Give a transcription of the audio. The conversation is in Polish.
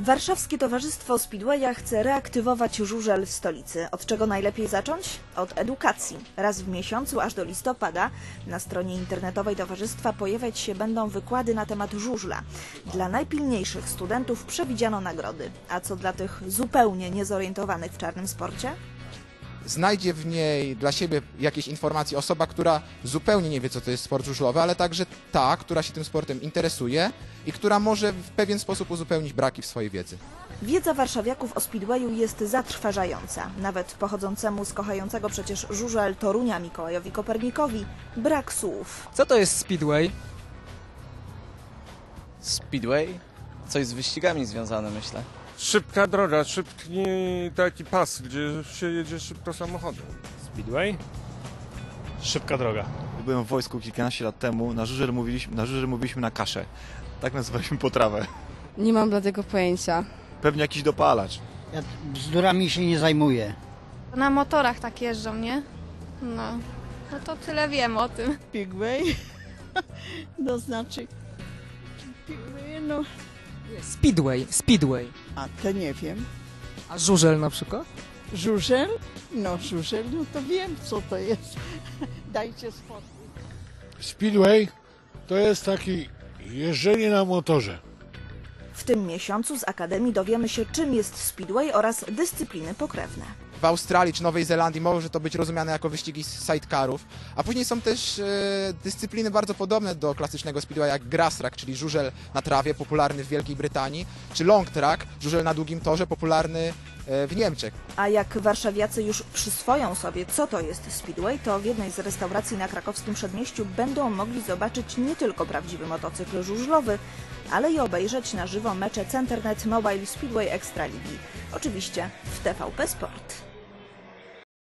Warszawskie Towarzystwo Speedwaya chce reaktywować żużel w stolicy. Od czego najlepiej zacząć? Od edukacji. Raz w miesiącu, aż do listopada, na stronie internetowej towarzystwa pojawiać się będą wykłady na temat żużla. Dla najpilniejszych studentów przewidziano nagrody. A co dla tych zupełnie niezorientowanych w czarnym sporcie? Znajdzie w niej dla siebie jakieś informacje osoba, która zupełnie nie wie, co to jest sport żużlowy, ale także ta, która się tym sportem interesuje i która może w pewien sposób uzupełnić braki w swojej wiedzy. Wiedza warszawiaków o Speedwayu jest zatrważająca. Nawet pochodzącemu z kochającego przecież żużel Torunia Mikołajowi Kopernikowi brak słów. Co to jest Speedway? Speedway? Coś z wyścigami związane, myślę. Szybka droga, szybki taki pas, gdzie się jedzie szybko samochodem. Speedway? Szybka droga. Byłem w wojsku kilkanaście lat temu, na żużel mówiliśmy na, żużel mówiliśmy na kaszę. Tak nazywaliśmy potrawę. Nie mam dla tego pojęcia. Pewnie jakiś dopalacz. Ja bzdurami się nie zajmuję. Na motorach tak jeżdżą, nie? No. No to tyle wiem o tym. Speedway? to znaczy... Speedway, no... Speedway, Speedway. A to nie wiem. A żużel na przykład? Żużel? No żużel, no to wiem co to jest. Dajcie spokój. Speedway to jest taki jeżdżenie na motorze. W tym miesiącu z Akademii dowiemy się, czym jest Speedway oraz dyscypliny pokrewne. W Australii czy Nowej Zelandii może to być rozumiane jako wyścigi sidecarów, a później są też e, dyscypliny bardzo podobne do klasycznego speedwaya, jak grass track, czyli żużel na trawie, popularny w Wielkiej Brytanii, czy long track, żużel na długim torze, popularny e, w Niemczech. A jak warszawiacy już przyswoją sobie, co to jest Speedway, to w jednej z restauracji na krakowskim przedmieściu będą mogli zobaczyć nie tylko prawdziwy motocykl żużlowy, ale i obejrzeć na żywo mecze Centernet Mobile Speedway Ekstraligi. Oczywiście w TVP Sport.